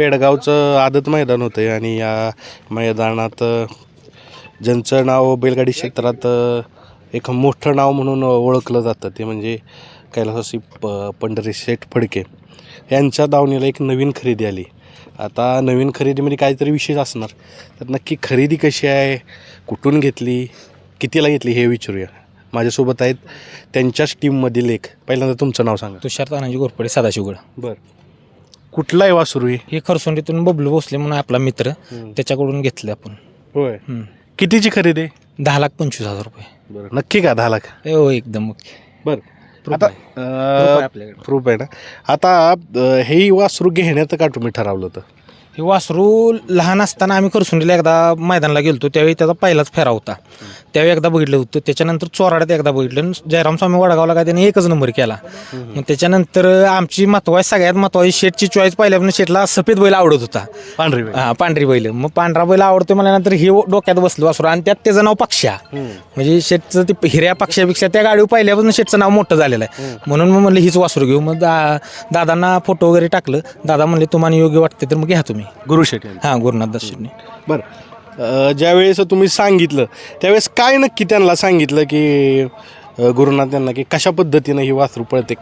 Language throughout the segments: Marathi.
पेडगावचं आदत मैदान होतं आणि या मैदानात ज्यांचं नाव बैलगाडी क्षेत्रात एक मोठं नाव म्हणून ओळखलं जातं ते म्हणजे कैलासासी प पंढरी शेठ फडके. यांच्या दावणीला एक नवीन खरेदी आली. आता नवीन खरेदीमध्ये काहीतरी विशेष असणार. तर नक्की खरेदी कशी आहे कुठून घेतली कितीला घेतली हे विचारूया. माझ्यासोबत आहेत त्यांच्याच टीममधील एक. पहिल्यांदा तुमचं नाव सांगा. तुषार तानाजी गोरपडे सदाशिवगड. बरं. कुठला आहे वासरू हे हे खरसोंडीतून बबलू भोसले म्हणून आपला मित्र त्याच्याकडून घेतले आपण. होय. हम्म. कितीची खरेदी? आहे दहा लाख पंचवीस हजार रुपये. बरं. नक्की का दहा लाख? ए हो एकदम. ओके बरं आता आहे. Proof आहे आपल्याकडे. आहे ना? आता अ, हे वासरू घेण्याचं का तुम्ही ठरवलं होतं? हे वासरू लहान असताना आम्ही खरसुंडीला एकदा मैदानाला गेलतो त्यावेळी त्याचा पहिलाच फेरा होता. त्यावेळी एकदा बघितलं होतं त्याच्यानंतर चोराड्यात एकदा बघितलं. आणि जयराम स्वामी वडगावला काय त्याने एकच नंबर केला. मग त्याच्यानंतर आमची महत्वाची सगळ्यात महत्वाची शेटची चॉईस पहिल्यापासून शेटला सफेद बैल आवडत होता. पांढरी. हा पांढरी बैल. मग पांढरा बैल आवडतो म्हणल्यानंतर हे डोक्यात बसलं वासरू आणि त्यात त्याचं नाव पक्षा. म्हणजे शेटचं ते हिऱ्या पक्षापेक्षा त्या गाडीवर पहिल्यापासून शेटचं नाव मोठं झालेलं आहे. म्हणून मग म्हणलं हीच वासरू घेऊ. मग दा दादांना फोटो वगैरे टाकलं. दादा म्हणले तुम्हाला योग्य वाटते तर मग घ्या तुम्ही. गुरु शेट्टी हां गुरुनाथ दर्शनी बरं. अ, ज्यावेळेस तुम्ही सांगितलं त्यावेळेस काय नक्की त्यांना सांगितलं की अ, गुरुनाथ यांना की कशा पद्धतीनं ही वासरू पळते?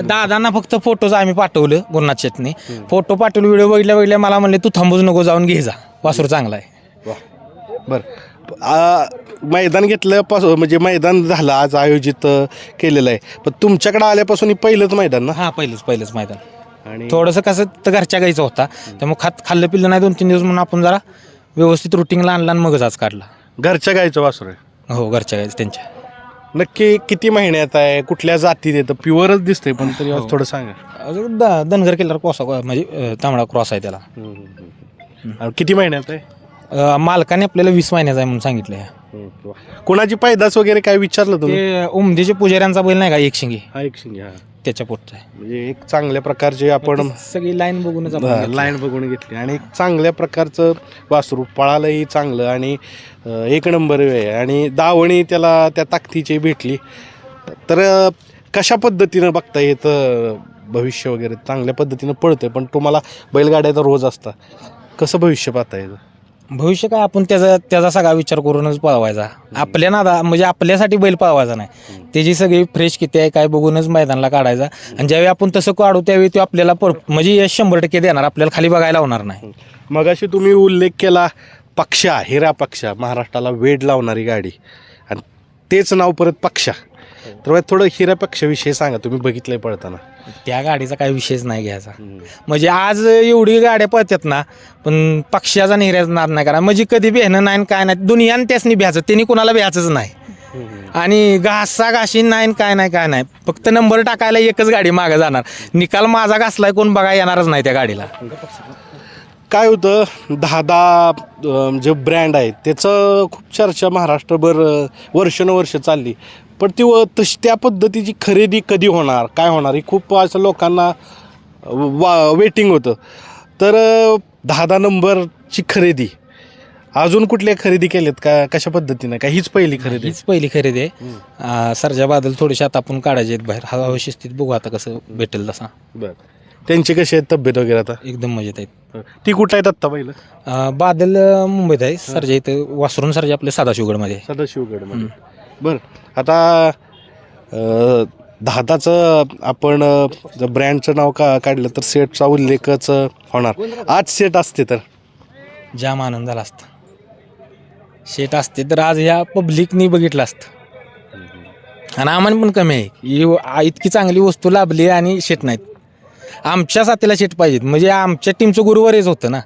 दादांना फक्त फोटोज आम्ही पाठवलं गुरुनाथ शेटने फोटो पाठवले व्हिडिओ बघितल्या बघितल्या मला म्हणले तू थांबूच नको जाऊन घे जा. वासरू चांगला आहे. बरं. आ, मैदान घेतलं पास म्हणजे मैदान झालं आज आयोजित अ, केलेलं आहे. पण तुमच्याकडे आल्यापासून हे पहिलंच मैदान ना? हां पहिलंच पहिलंच मैदान. आणि थोडंसं कसं तर घरच्या गाईचं होता. त्यामुळे खात खाल्लं पिल्लं नाही दोन तीन दिवस म्हणून आपण जरा व्यवस्थित रुटीनला आणला आणि मगच आज काढला. घरच्या गायचं वासरू आहे? हो घरच्या गाईचं त्यांच्या. नक्की किती महिन्यात आहे? कुठल्या जातीत येतं प्युअरच दिसतंय पण तरी आज थोडं सांगा. अजून द धनगर केल्यावर क्रॉस म्हणजे अं, तांबडा क्रॉस आहे त्याला. आणि किती महिन्यात आहे? अं, मालकाने आपल्याला वीस महिन्याचा आहे म्हणून सांगितलं कोणाची पैदास वगैरे काय विचारलं तुम्ही? ते उमदीचे पुजाऱ्यांचा बैल नाही का एक शिंगी? हा एक शिंगे हा. त्याच्या पोटचा आहे. म्हणजे एक चांगल्या प्रकारचे आपण सगळी लाईन बघूनच आपण घेतली. लाईन बघून घेतली. आणि एक चांगल्या प्रकारचं वासरू पळालंही चांगलं आणि अं, एक नंबर आहे. आणि दावणी त्याला त्या ताकदीची भेटली. तर अं, कशा पद्धतीनं बघता येतं भविष्य वगैरे? चांगल्या पद्धतीनं पळतंय पण तुम्हाला बैलगाड्याचा रोज असता. कसं भविष्य पाहता येतं भविष्य काय? आपण त्याचा त्याचा सगळा विचार करूनच पळवायचा. आपल्या नादा म्हणजे आपल्यासाठी बैल पळवायचा नाही. त्याची सगळी फ्रेश किती आहे काय बघूनच मैदानाला काढायचा. आणि ज्यावेळी आपण तसं काढू त्यावेळी तो आपल्याला पर म्हणजे यश शंभर टक्के देणार आपल्याला खाली बघायला होणार नाही. मगाशी तुम्ही उल्लेख केला पक्षा हिरा पक्षा महाराष्ट्राला वेड लावणारी गाडी. आणि तेच नाव परत पक्षा. तर मला थोडं हिरा पक्षाविषयी सांगा तुम्ही बघितलंय पळताना. त्या गाडीचा काही विषयच नाही घ्यायचा. म्हणजे आज एवढी गाड्या पळतात ना पण पक्षाचा निर्यात नाद नाही करा. म्हणजे कधी बेहणं नाही काय नाही दुनियाने त्यासनी भ्यायचं त्यांनी कुणाला भ्यायचंच नाही. आणि घासा घाशी नाही काय नाही काय नाही. फक्त नंबर टाकायला एकच गाडी मागे जाणार. निकाल माझा घासलाय कोण बघा येणारच नाही त्या गाडीला. काय होतं दहा दहा अं, जे ब्रँड आहे त्याचं खूप चर्चा महाराष्ट्रभर अं, वर्षानुवर्ष चालली. पण ती व- तशी त्या पद्धतीची खरेदी कधी होणार काय होणार ही खूप असं लोकांना वा वेटिंग होतं. तर दहा दहा नंबरची खरेदी. अजून कुठल्या खरेदी केल्यात? का कशा पद्धतीनं? का हीच पहिली खरेदी? हीच पहिली खरेदी आहे. सरजा बादल थोडेसे आता आपण काढायचे आहेत बाहेर. हवा शिस्तीत बघू आता कसं भेटेल तसा. बरं. त्यांची कशी आहे तब्येत वगैरे आता? एकदम मजेत आहेत. ती कुठं आहेत आत्ता पहिलं? बादल मुंबईत आहे. सरजा इथं वासरून सरजा आपल्या सदाशिवगडमध्ये. सदाशिवगडमध्ये. बरं. आता अं, दहादाचं आपण अं, ब्रँडचं नाव का काढलं तर सेटचा उल्लेखच होणार. आज सेट असते तर? जाम आनंद झाला असता. शेट असते तर आज ह्या पब्लिकनी बघितलं असतं. आणि आम्हाला पण कमी आहे. ही आ- इतकी चांगली वस्तू लाभली आणि शेट नाहीत. आमच्या साथीला शेट पाहिजेत. म्हणजे आमच्या टीमचं गुरुवारीच होतं ना.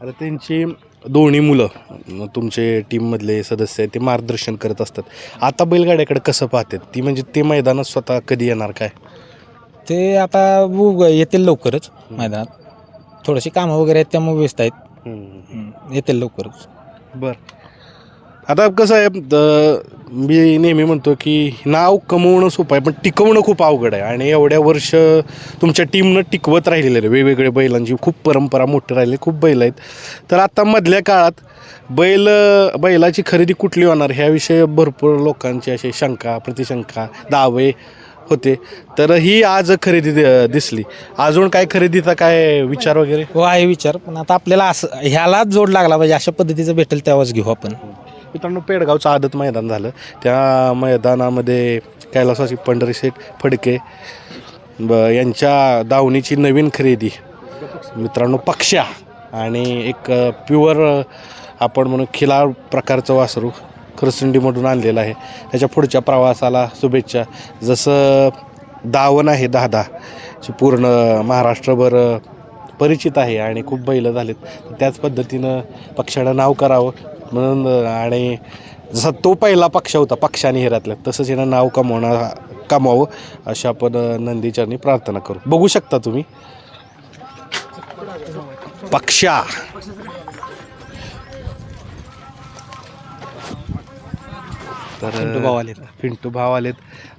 आता त्यांची दोन्ही मुलं तुमचे टीममधले सदस्य आहेत ते मार्गदर्शन करत असतात. आता बैलगाड्याकडे कसं पाहतात? ती म्हणजे ते मैदानात स्वतः कधी येणार काय? ते आता बघू- येतील लवकरच मैदानात. थोडीशी कामं वगैरे आहेत त्यामुळे व्यस्त आहेत. हम्म, येतील लवकरच. बर. आता कसं आहे द- मी नेहमी म्हणतो की नाव कमवणं सोपं आहे पण टिकवणं खूप अवघड आहे. आणि एवढ्या वर्ष तुमच्या टीमनं टिकवत राहिलेलं आहे. वेगवेगळ्या बैलांची खूप परंपरा मोठी राहिली खूप बैल आहेत. तर आता मधल्या काळात बैल बैलाची खरेदी कुठली होणार ह्याविषयी भरपूर लोकांची अशी शंका प्रतिशंका दावे होते. तर ही आज खरेदी दिसली. अजून काय खरेदीचा काय विचार वगैरे? हो आहे विचार. पण आता आपल्याला असं ह्यालाच जोड लागला पाहिजे. अशा पद्धतीचं भेटेल तेव्हाच घेऊ आपण. मित्रांनो पेडगावचं आदत मैदान झालं. त्या मैदानामध्ये कैलासाची पंढरीशेठ फडके ब यांच्या दावणीची नवीन खरेदी. मित्रांनो पक्षा आणि एक प्युअर आपण म्हणू खिलार प्रकारचं वासरू खरसुंडीमधून आणलेलं आहे. त्याच्या पुढच्या प्रवासाला शुभेच्छा. जसं दावण आहे दहा दहा पूर्ण महाराष्ट्रभर परिचित आहे आणि खूप बैलं झालेत. त्याच पद्धतीनं पक्षानं नाव करावं. म्हणून आणि जसा तो पहिला पक्ष होता पक्षाने हिरातल्या तसंच यानं नाव कमवणार कमावं अशी आपण नंदीचरणी प्रार्थना करू. बघू शकता तुम्ही. पक्षा. तर पिंटू भाव आलेत. पिंटू भाव आलेत.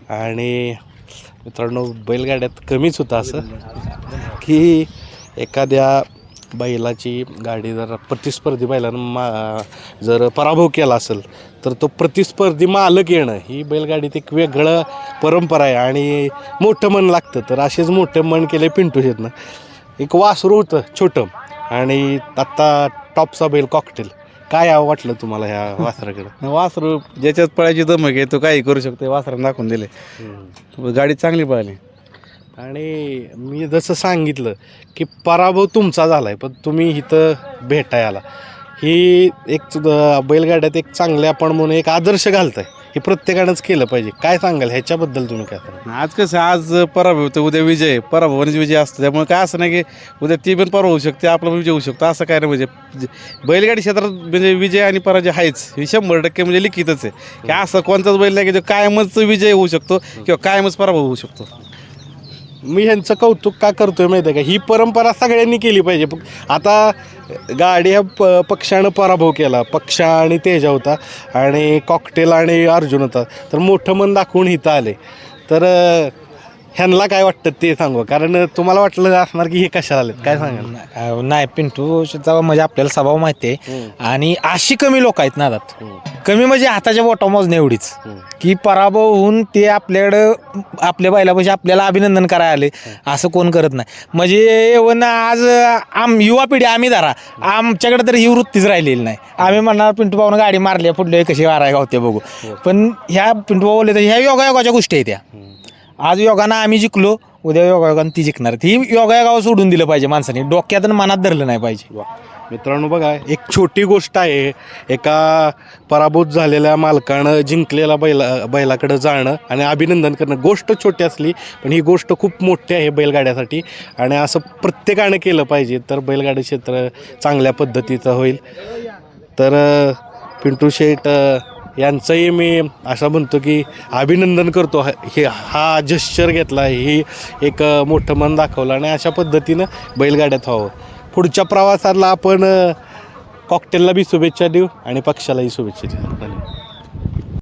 आणि मित्रांनो बैलगाड्यात कमीच होतं असं की एखाद्या बैलाची गाडी जर प्रतिस्पर्धी बैलानं मा जर पराभव केला असेल तर तो प्रतिस्पर्धी मालक येणं ही बैलगाडीत एक वेगळं परंपरा आहे आणि मोठं मन लागतं. तर असेच मोठं मन केले पिंटू शेतनं एक वासरू होतं छोटं. आणि आत्ता टॉपचा बैल कॉकटेल काय वाटलं तुम्हाला ह्या वासराकडं? वासरू ज्याच्यात पळायची दमक आहे तो काही करू शकतो वासरानं दाखवून दिले गाडी चांगली पळाली. आणि मी जसं सांगितलं की पराभव तुमचा झाला आहे पण तुम्ही इथं भेटाय आला. ही एक बैलगाड्यात एक चांगले आपण म्हणून एक आदर्श घालताय. हे प्रत्येकानंच केलं पाहिजे. काय सांगाल? ह्याच्याबद्दल तुम्ही काय सांगाल? आज कसं आज पराभव होतं उद्या विजय पराभवानेच म्हणजे विजय असतो. त्यामुळे काय असं नाही की उद्या ती पण पराभव होऊ शकते आपला पण विजय होऊ शकतो. असं काय नाही म्हणजे बैलगाडी क्षेत्रात म्हणजे विजय आणि पराजय आहेच हे शंभर टक्के म्हणजे लिखितच आहे. की असं कोणताच बैल नाही की जो कायमच विजय होऊ शकतो किंवा कायमच पराभव होऊ शकतो. मी ह्यांचं कौतुक का करतोय माहिती आहे का? ही परंपरा सगळ्यांनी केली पाहिजे. आता गाडी ह्या प पक्षानं पराभव केला. पक्षा आणि तेजा होता आणि कॉकटेल आणि अर्जुन होता. तर मोठं मन दाखवून इथं आले. तर ह्यांना काय वाटतं ते सांगू. कारण तुम्हाला वाटलं असणार की हे कशाला आलेत? काय सांगाल? अं, नाही पिंटूचा म्हणजे आपल्याला स्वभाव माहिती आहे आणि अशी कमी लोक आहेत नादात कमी म्हणजे हाताच्या बोटा मोजणे एवढीच. की पराभव होऊन ते आपल्याकडं आपल्या बैलापाशी आपल्याला अभिनंदन करायला आले. असं कोण करत नाही. म्हणजे एवन आज आम युवा पिढी आम्ही धरा. आमच्याकडे तर ही वृत्तीच राहिलेली नाही. आम्ही म्हणणार पिंटू भाऊनं गाडी मारली पुढले कशी वाराय गावते बघू. पण ह्या पिंटू भाऊ बोलले तर ह्या योगायोगाच्या गोष्टी आहेत त्या. आज योगानं आम्ही जिंकलो उद्या योगायोगानं ती जिंकणार. ती योगायोगावर सोडून दिलं पाहिजे माणसाने. डोक्यात आणि मनात धरलं नाही पाहिजे. वा. मित्रांनो बघा एक छोटी गोष्ट आहे. एका पराभूत झालेल्या मालकानं जिंकलेल्या बैला बैलाकडं जाणं आणि अभिनंदन करणं. गोष्ट छोटी असली पण ही गोष्ट खूप मोठी आहे बैलगाड्यासाठी. आणि असं प्रत्येकानं केलं पाहिजे तर बैलगाडी क्षेत्र चांगल्या पद्धतीचं होईल. तर अ, पिंटू शेठ अ, यांचंही मी असं म्हणतो की अभिनंदन करतो. हे हा जश्चर घेतला ही एक मोठं मन दाखवलं आणि अशा पद्धतीनं बैलगाड्यात व्हावं. पुढच्या प्रवासाला आपण कॉकटेलला बी शुभेच्छा देऊ आणि पक्षालाही शुभेच्छा देऊ. धन्यवाद.